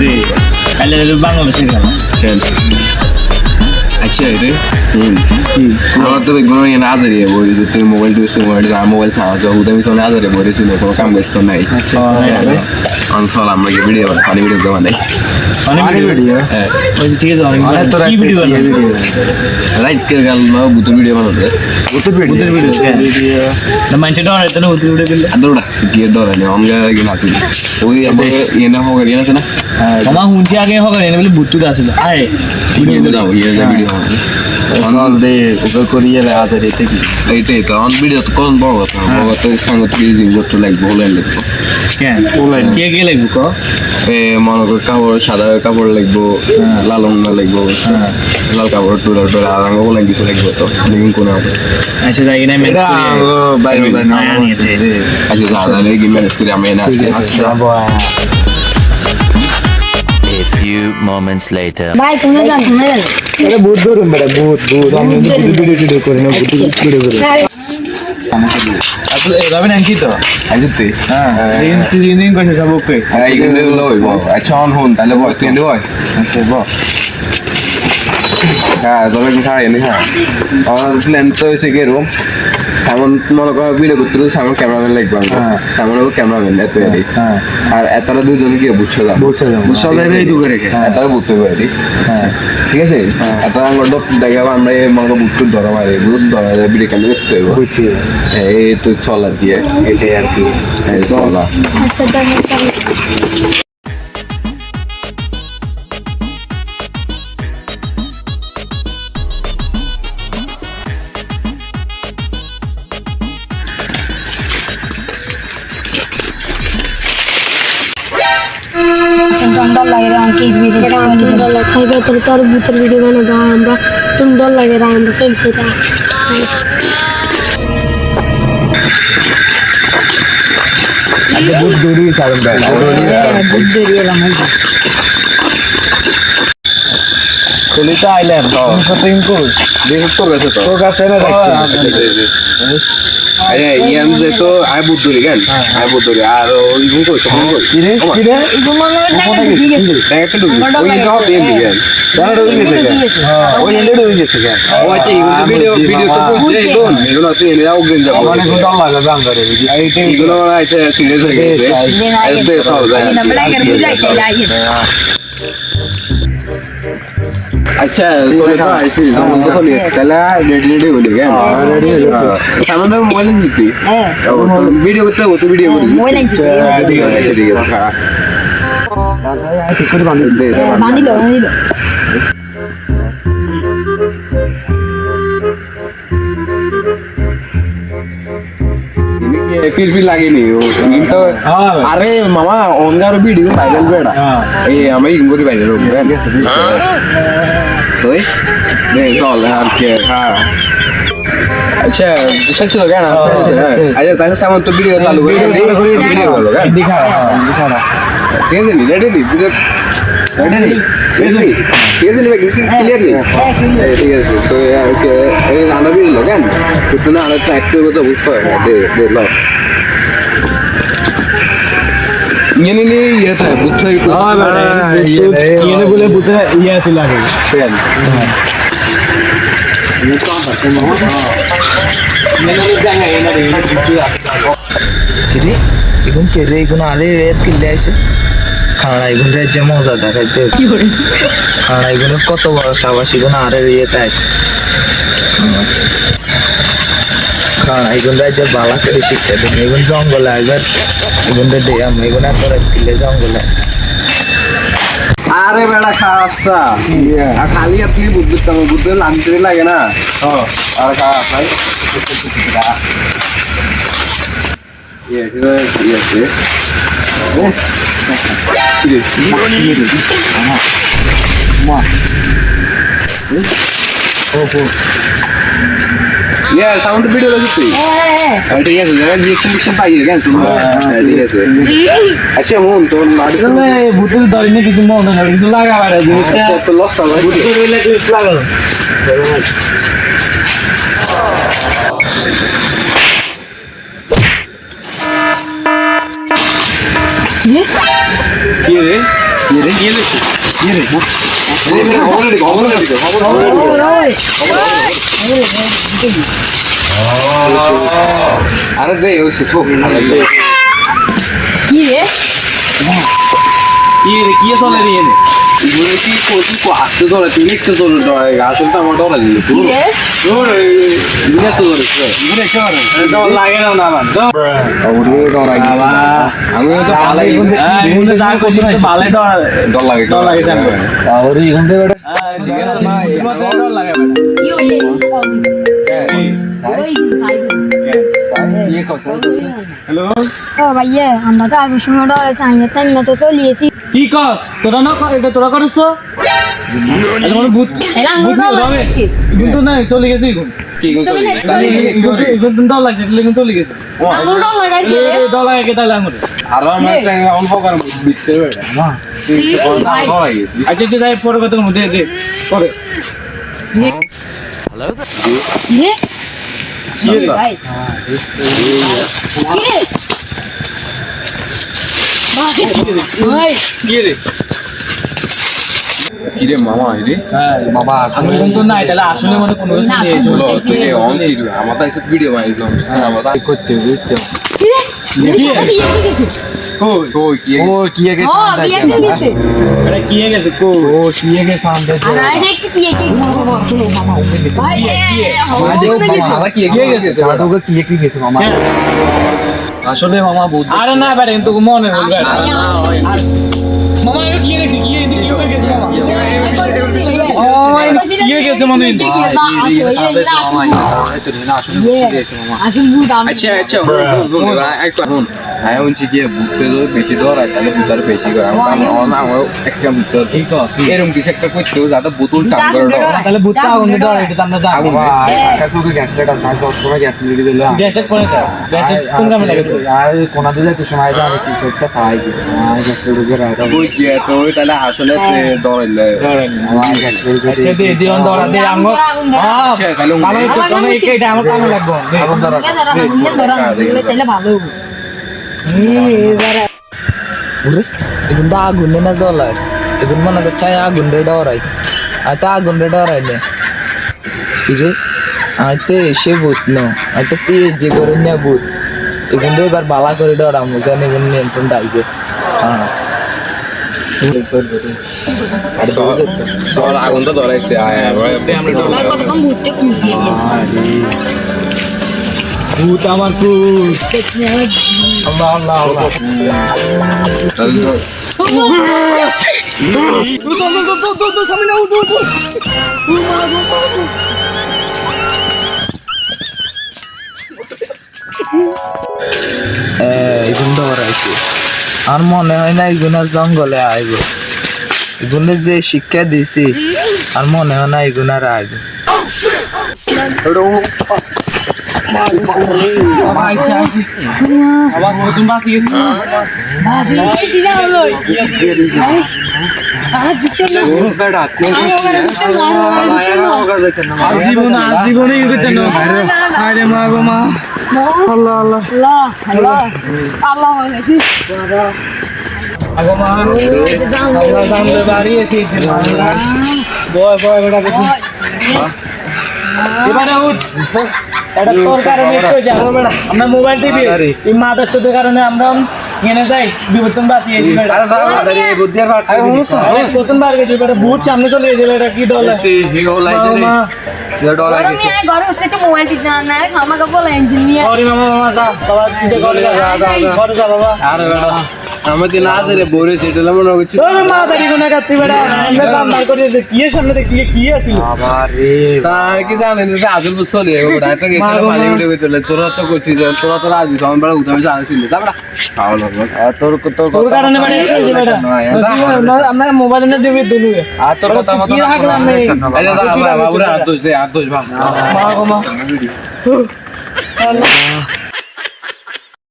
রে খেল আচ্ছা রে আমার তো দেখব না আজারে বই যে তুমি মোবাইল টিউস মোবাইল মোবাইল ছাড়া তো উদয় তো আজারে বই ছিল কোনো কাম ব্যস্ত নাই অঞ্চল আমরা কি ভিডিও ফানি ভিডিও দেওয়া নাই অনেক আরে ভিডিও ভিডিও হ্যাঁ ঠিক আছে অনেক তো কি ভিডিও বানাবে রাইট কে গেল না বুতুর ভিডিও বানাতে ভূতের ভিডিও ভূতের ভিডিও। ভিডিও না মানছে ডর হইতো না ভূতের ভিডিও দিলে আদরটা গিয়ে ডর নেই অঙ্গে গিয়ে নাচি ওই আমাকে ইয়ে না হোক ইয়ে আছে না হুঁচি আগে হবে এনে বলে ভূতুটা আছিল আয় ভিডিও ভিডিও দাও ইয়ে যা ভিডিও চল দে ওকে করিয়ে আদের এতে কি এইটাই তো অন ভিডিও তো কোন বড় কথা বড় তো সঙ্গে ফ্রিজিং করতে লাগবে বলে লিখব কেন বলেন। কে কে লাগবে ক এ মনে কর কাপড় সাদা কাপড় লাগবো লাল অন্য লাগবো লাল কাপড় টুলা টুলা আর আঙ্গ বলে কিছু লাগবে তো লিঙ্ক কোন হবে আচ্ছা না করি বাইরে বাইরে আচ্ছা আমি না few moments later. ভাই তুমি যান তুমি যান এটা ভূত ধরুন বেটা ভূত ভূত আমি ভিডিও টিডিও করি না ভূতের ভিডিও করি আসলে রবিন আনছি তো? আচ্ছা তুই হ্যাঁ দিন দিন দিন কইছে সব ওকে এই কিন্তু লই বল আচ্ছা অন হন তাহলে বল তুই এনে আচ্ছা বল হ্যাঁ কি খাই এনে হ্যাঁ আমার প্ল্যান তো হয়েছে কি রুম সামন মনে কর ভিডিও করতে সামন ক্যামেরাম্যান লাগবে হ্যাঁ। সামন ক্যামেরাম্যান এত এরি হ্যাঁ। আর এতটা দুজন কি বুঝছ যাব বুঝছে যাব বুঝছলে রে দুগে রেখে। এতটা বুঝতে পারি হ্যাঁ। ঠিক আছে? এত আমরা দেখাবো আমরা এই মনে কর বুটটুর ধরা মারি বুঝ ধরা ভিডিও ক্যামেরা দেখতে হইব? বুঝছি। এই তো চল আর কি। এটাই আর কি। এই চলা। আচ্ছা লাগে সাইবার তোর তোর ভূতের ভিডিও বানাবো আমরা তুমি ডর লাগে রে আমরা সব সেটা। ভূত দৌড়ি সারন বেটা চলি তো আইলেন শপিং কর দেখো তোর কাছে তো। তোর কাছে না আরে ইয়াম যে তো আই বুদ্ধুরি কেন আই বুদ্ধুরি আর ওই গুণ কই সব কই গেছে গেছে আচ্ছা এগুলো তুই এনে যাও আচ্ছা তোরে তো আইছি যখন তো নিয়ে তাহলে রেডি রেডি হলি কেন রেডি সামনে মোবাইল নিতি ভিডিও করতে হবে তো ভিডিও করি। ঠিক আছে ঠিক আছে। হ্যাঁ। ঠিক করে বান্ধি দে বাঁধিল বাঁধিল ফির ফির লাগেনি। কিন্তু আরে মামা অনগার ভিডিও ভাইরাল বেড়া। এই আমি ইংগুরি ভাইরাল হবে তো রে চল আর কে হ্যাঁ আচ্ছা বুঝতে ছিল কেন আচ্ছা তাহলে সামন তো ভিডিও চালু করে ভিডিও করল কেন দিখা দিখা ঠিক আছে রেডি ভিডিও রেডি রেডি ঠিক আছে নি ক্লিয়ার ঠিক আছে তো এই ভিডিও কেন কিন্তু না আরেকটা অ্যাক্টিভ বুঝতে হয় দে দে লো ইয়ে নি ইয়ে থাকে বুঝতে ইয়ে বলে ভূতে ইয়ে আছিল আগে পেন কিরে এখন কে রে এখন আরে রেত কিনলে আইছে খাড়া এখন রে যে মজা দেখাইতে খাড়া এখন কত বড় সাবাস এখন আরে রেত আইছে এখন রে যে বালা করে শিখতে দেন এখন জঙ্গলে আইবার এখন রে দে আমি এখন এত রেত কিনলে জঙ্গলে। আরে বেড়া খাসটা আর খালি আপনি বুদ্ধ বুদ্ধ লাঞ্চে লাগে না। আর খা ভাই। ইয়ে ঠিক আছে ইয়ে আছে ইয়ে সাউন্ড ভিডিও লাগছে তুই ঠিক আছে রিয়েকশন রিয়েকশন পাই কেন তুমি ঠিক আছে আচ্ছা মন তোর নাড়ি ভূতের ধরিনি কিছু মনে হয় কিছু লাগা বাইরে জিনিসটা তো লস হবে ভূতের হইলে কিছু লাগালো কি রে কি রে কি রে কি রে আরে দে ওই কি রে কি চলে রে কি কোটি কো আসতে ধরে তুই একটু ধরে ধরে আসলে তো আমার ডরা দিল তোর তোর ধরে ইগুলো একটু ধরে ডর লাগে না না আমার ওরে আমি তো পালাই। যা করছিস তো ডর ডর লাগে ডর লাগে। জানো এখান থেকে ডর লাগে হ্যালো ও ভাইয়া আমরা তো আগের সময় ডরে চাই তাই তো চলিয়েছি কি কস? তোরা না এটা তোরা করিস তো মনে ভূত ভূত না হবে কিন্তু না চলে গেছে এখন। আচ্ছা আচ্ছা যাই পরে কথা মধ্যে দে পরে। কি রে মামা রে হ্যাঁ বাবা আমি কিন্তু নাই তাহলে আসলে মনে কোনো কিছু নেই। বলো তুই অন কি আমার তো এসব ভিডিও বানাইলাম আমার তো করতে বুঝতে তো কি ও কি আগে কি গেছে? ও কি আগে সামনে কি কি গেছে? জাদুকে কি কি গেছে। মামা। আসলে মামা বুঝ আরে না বেটা কিন্তু মনে হল মামা কি দেখছি কি হয়েছে? হয়ে হয়ে মনে আচ্ছা আচ্ছা বুঝতে বেশি ডর হয় তাহলে বুঝতে বেশি করে আমার আমার একটা বুঝতে এরকম কিছু একটা করতে যাতে বোতল টান করে তাহলে বুঝতে আগুন ডর আমরা জানি শুধু গ্যাস লাইট আর সব সময় গ্যাস লিখে দিল কোনে দাও গ্যাসের কোন কামে লাগে তো আর কোনাতে যাইতে সময় তো আমি কিছু একটা রাখা তো তাহলে আসলে ডর হইলে আগুন না জ্বলায়। এখন মনে করছে আগুন রে ডরাই। আর তো আগুন রে ডরাই নে। রে আই তো এসে ভূত ন আই পিএইচজি করে নিয়ে ভূত। এখন এবার বালা করে ডরাম জানি এখন নিয়ন্ত্রণ দাইছে হ্যাঁ সর আগুন তো ধরাইছে আয় ভূত আমার ভূত আল্লাহ আল্লাহ আল্লাহ এগুন ডরাইছে আর মনে হয় না এগুনের জঙ্গলে আইব। এগুনের যে শিক্ষা দিছি, আর মনে হয় না এগুন আর আইব। জীবন জীবনে মা গো মা। আল্লাহ আল্লাহ আল্লাহ আল্লাহ এটা তোর আমরা মোবাইল টিভি এই মাদার চোদ্দের কারণে আমরা এনে যাই বিবর্তন বাঁচিয়েছি বেটা আরে প্রথম বার গেছি বেটা বুট সামনে চলে গেছে বেটা কি দল? মা। সরি মামা মামা যা বাবা তুই ঘরে যা ঘরে যা বাবা। আর আমাদের না ধরে বলে সেটা মনে করছি ওরে মা দাদি কোনা কাটতি দাম বার করে দিয়েছে কি এর সামনে দেখছি কি আছিল তা কি জানেন যে আসল বছর রে ওটা তো গেছে। পানি উঠে গেছিল তোরা তো তোরা তো রাজি আমি জানাছিলি তারপরে পাওয়া লাগবে তোর তোর তোর কারণে বেটা এই বেটা। আমরা মোবাইল এনে দিবি দুলু আর তোর কথা মতো কি বাবুরে হাত দোষ দে হাত দোষ বা মা গো মা